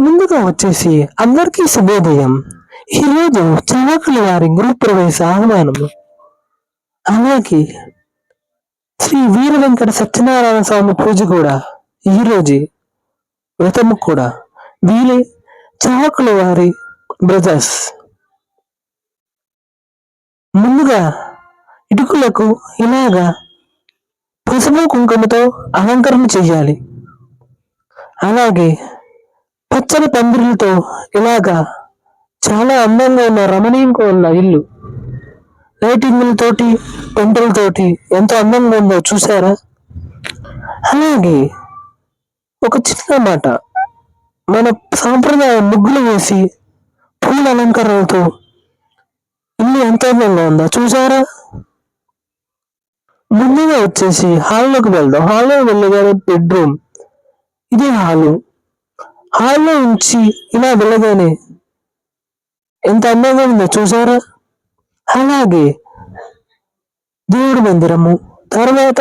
ముందుగా వచ్చేసి అందరికీ శుభోదయం. ఈరోజు చవకుల వారి గ్రూప్ ప్రవేశ ఆహ్వానం. అలాగే శ్రీ వీర వెంకట సత్యనారాయణ స్వామి పూజ కూడా ఈ రోజే. వ్రతము కూడా. వీరే చవకుల వారి బ్రదర్స్. ముందుగా ఇటుకులకు ఇలాగా పసుపు కుంకుమతో అలంకరణ చేయాలి. అలాగే పచ్చని పందిరులతో ఇలాగా చాలా అందంగా ఉన్న రమణీయంగా ఉన్న ఇల్లు. లైటింగులతోటి పెంటలతోటి ఎంత అందంగా ఉందో చూసారా అలాగే ఒక చిన్న మాట. మన సాంప్రదాయ ముగ్గులు వేసి పూల అలంకరణలతో ఇల్లు ఎంత అందంగా ఉందో చూసారా ముందుగా వచ్చేసి హాల్లోకి వెళ్దాం. హాల్లో వెళ్ళగానే బెడ్రూమ్ ఇదే హాలు హాల్లో ఉంచి ఇలా వెళ్ళగానే ఎంత అందంగా ఉందో చూసారా? అలాగే దేవుడి మందిరము తర్వాత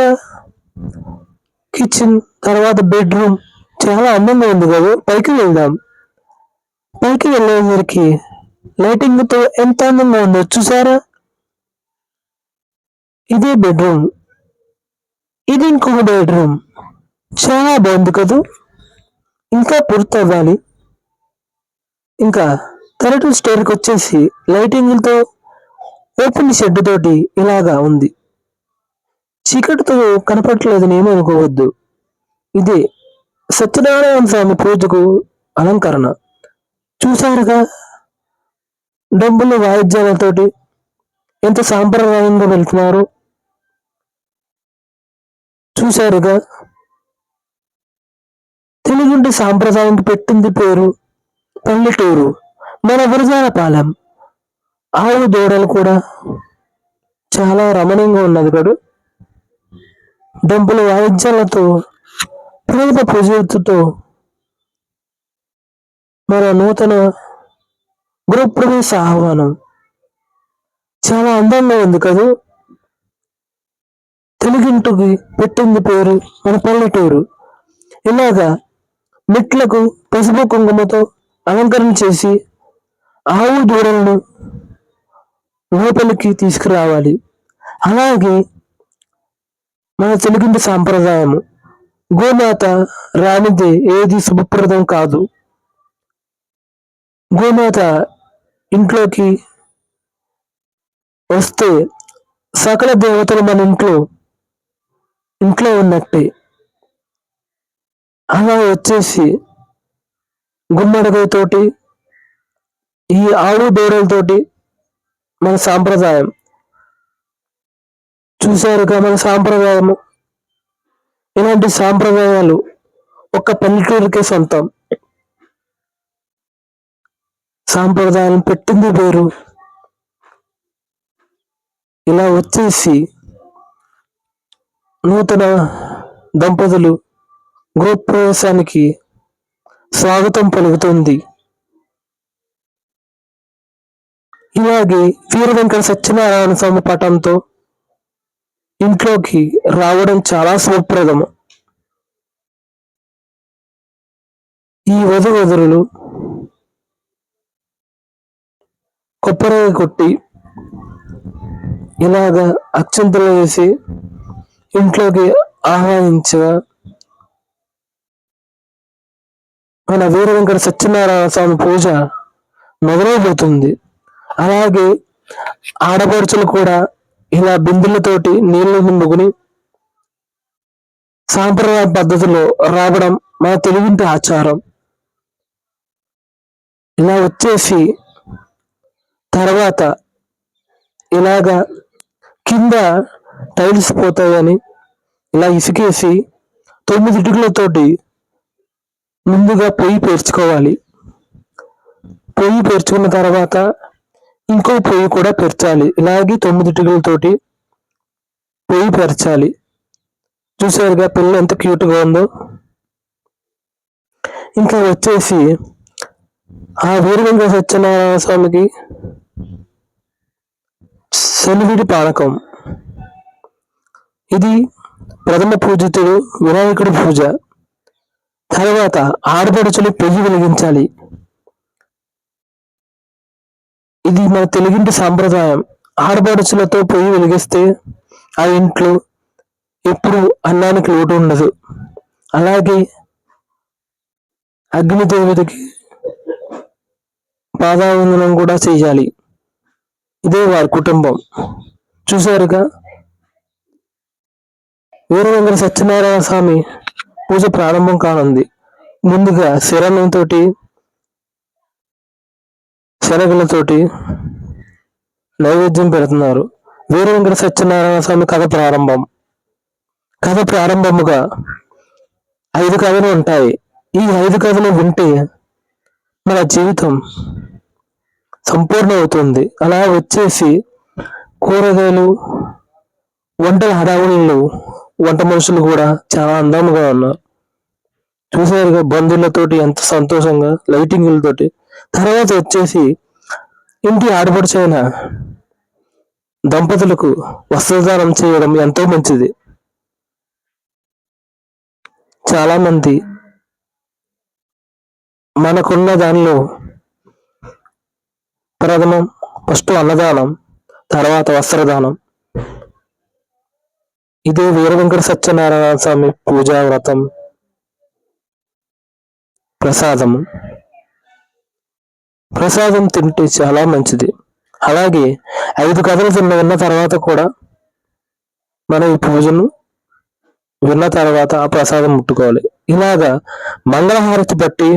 కిచెన్ తర్వాత బెడ్రూమ్ చాలా అందంగా ఉంది కదా పైకి వెళ్దాం. పైకి వెళ్ళేసరికి లైటింగ్తో ఎంత అందంగా ఉందో చూసారా? ఇదే బెడ్రూమ్ ఇది ఇంకొక బెడ్రూమ్ చాలా బాగుంది కదా? ఇంకా పూర్తి అవ్వాలి ఇంకా థర్డ్ స్టేర్కి వచ్చేసి లైటింగ్లతో ఓపెన్ షెడ్ తోటి ఇలాగా ఉంది. చీకటితో కనపడలేదని ఏమనుకోవద్దు. అనుకోవద్దు ఇదే సత్యనారాయణ స్వామి పూజకు అలంకరణ. చూసారుగా డబ్బులు వాయిద్యాలతోటి ఎంత సాంప్రదాయంగా వెళ్తున్నారు? చూశారుగా? తెలుగుంటి సాంప్రదాయం పెట్టింది పేరు పల్లెటూరు. మన పాలెం. ఆవు దూడలు కూడా చాలా రమణీయంగా ఉన్నది కడు డంపుల వాయిద్యాలతో ప్రేమ పూజతో మన నూతన గృహప్రవేశ ఆహ్వానం. చాలా అందంగా ఉంది కదూ. తెలుగింటికి పెట్టింది పేరు మన పల్లెటూరు. ఇలాగా మెట్లకు పసుపు కుంకుమతో అలంకరణ చేసి ఆవు దూడలను లోపలికి తీసుకురావాలి. అలాగే మన తెలుగింటి సాంప్రదాయము గోమాత రానిదే ఏది శుభప్రదం కాదు. గోమాత ఇంట్లోకి వస్తే సకల దేవతలు మన ఇంట్లో ఇంట్లో ఉన్నట్టే. అలా వచ్చేసి గుమ్మడికాయతోటి ఈ ఆడు దూడలతోటి మన సాంప్రదాయం. చూశారుగా మన సాంప్రదాయము? ఇలాంటి సాంప్రదాయాలు ఒక పల్లెటూరుకే సొంతం. సాంప్రదాయం పెట్టింది పేరు ఇలా వచ్చేసి నూతన దంపతులు గృహప్రవేశానికి స్వాగతం పలుకుతుంది. ఇలాగే వీర వెంకట సత్యనారాయణ స్వామి పటంతో ఇంట్లోకి రావడం చాలా శుభప్రదము ఈ వధువదురులు కొబ్బరి కొట్టి ఇలాగా అక్షంతలు వేసి ఇంట్లోకి ఆహ్వానించగా మన వీర వెంకట సత్యనారాయణ స్వామి పూజ మొదలైపోతుంది అలాగే ఆడపడుచులు కూడా ఇలా బిందులతోటి నీళ్ళు నింపుకుని సాంప్రదాయ పద్ధతిలో రావడం మన తెలుగుంటి ఆచారం. ఇలా వచ్చేసి తర్వాత ఇలాగా కింద టైల్స్ పోతాయని ఇలా ఇసుకేసి తొమ్మిది ఇటుకలతోటి ముందుగా పొయ్యి పేర్చుకోవాలి. పొయ్యి పేర్చుకున్న తర్వాత ఇంకో పొయ్యి కూడా పెరచాలి. ఇలాగే తొమ్మిది టిగులతోటి పొయ్యి పెరచాలి. చూసారుగా పిల్ల ఎంత క్యూట్గా ఉందో. ఇంకా వచ్చేసి ఆ వీరవెంకట సత్యనారాయణ స్వామికి శనివిడి పానకం. ఇది ప్రథమ పూజితుడు వినాయకుడి పూజ. తర్వాత ఆడపడుచులు పొయ్యి వెలిగించాలి. ఇది మన తెలుగింటి సాంప్రదాయం. ఆడపడుచులతో పొయ్యి వెలిగిస్తే ఆ ఇంట్లో ఎప్పుడు అన్నానికి లోటు ఉండదు. అలాగే అగ్నిదేవతకి పాదావందనం కూడా చేయాలి. ఇదే వారి కుటుంబం. చూశారుగా? వీరవేంద్ర సత్యనారాయణ స్వామి పూజ ప్రారంభం కానుంది. ముందుగా శరణంతోటి శనగలతోటి నైవేద్యం పెడుతున్నారు. వీరవేంద్ర సత్యనారాయణ స్వామి కథ ప్రారంభం. కథ ప్రారంభముగా ఐదు కథలు ఉంటాయి. ఈ ఐదు కథలు వింటే మన జీవితం సంపూర్ణ అవుతుంది అలా వచ్చేసి కూరగాయలు వంటల హడావుళ్ళు వంట మనుషులు కూడా చాలా అందంగా ఉన్నారు. చూసారుగా బంధువులతోటి ఎంత సంతోషంగా లైటింగులతోటి. తర్వాత వచ్చేసి ఇంటి ఆడపడుచైన దంపతులకు వస్త్రదానం చేయడం ఎంతో మంచిది. చాలామంది మనకున్న దానిలో ప్రథమం ఫస్ట్ అన్నదానం తర్వాత వస్త్రదానం. ఇదే వీర వెంకట సత్యనారాయణ స్వామి పూజా వ్రతం. ప్రసాదము ప్రసాదం తింటే చాలా మంచిది. అలాగే ఐదు కథలు తిన్న విన్న తర్వాత కూడా మనం ఈ పూజను విన్న తర్వాత ఆ ప్రసాదం ముట్టుకోవాలి. ఇలాగా మంగళహారతి బట్టి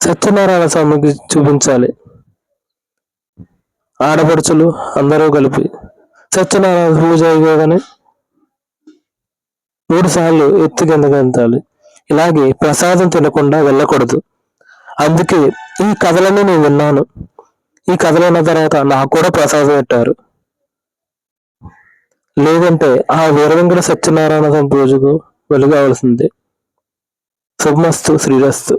సత్యనారాయణ స్వామికి చూపించాలి. ఆడపడుచులు అందరూ కలిపి సత్యనారాయణ పూజ అయిపోగానే మూడు సార్లు ఎత్తు కిందకి ఇలాగే ప్రసాదం తినకుండా వెళ్ళకూడదు. అందుకే ఈ కథలన్నీ నేను విన్నాను. ఈ కథలు విన్న తర్వాత నాకు కూడా ప్రసాదం పెట్టారు. లేదంటే ఆ వీరవెంకట సత్యనారాయణ స్వామి పూజకు వెలుగాల్సిందే శుభమస్తు శ్రీరస్తు.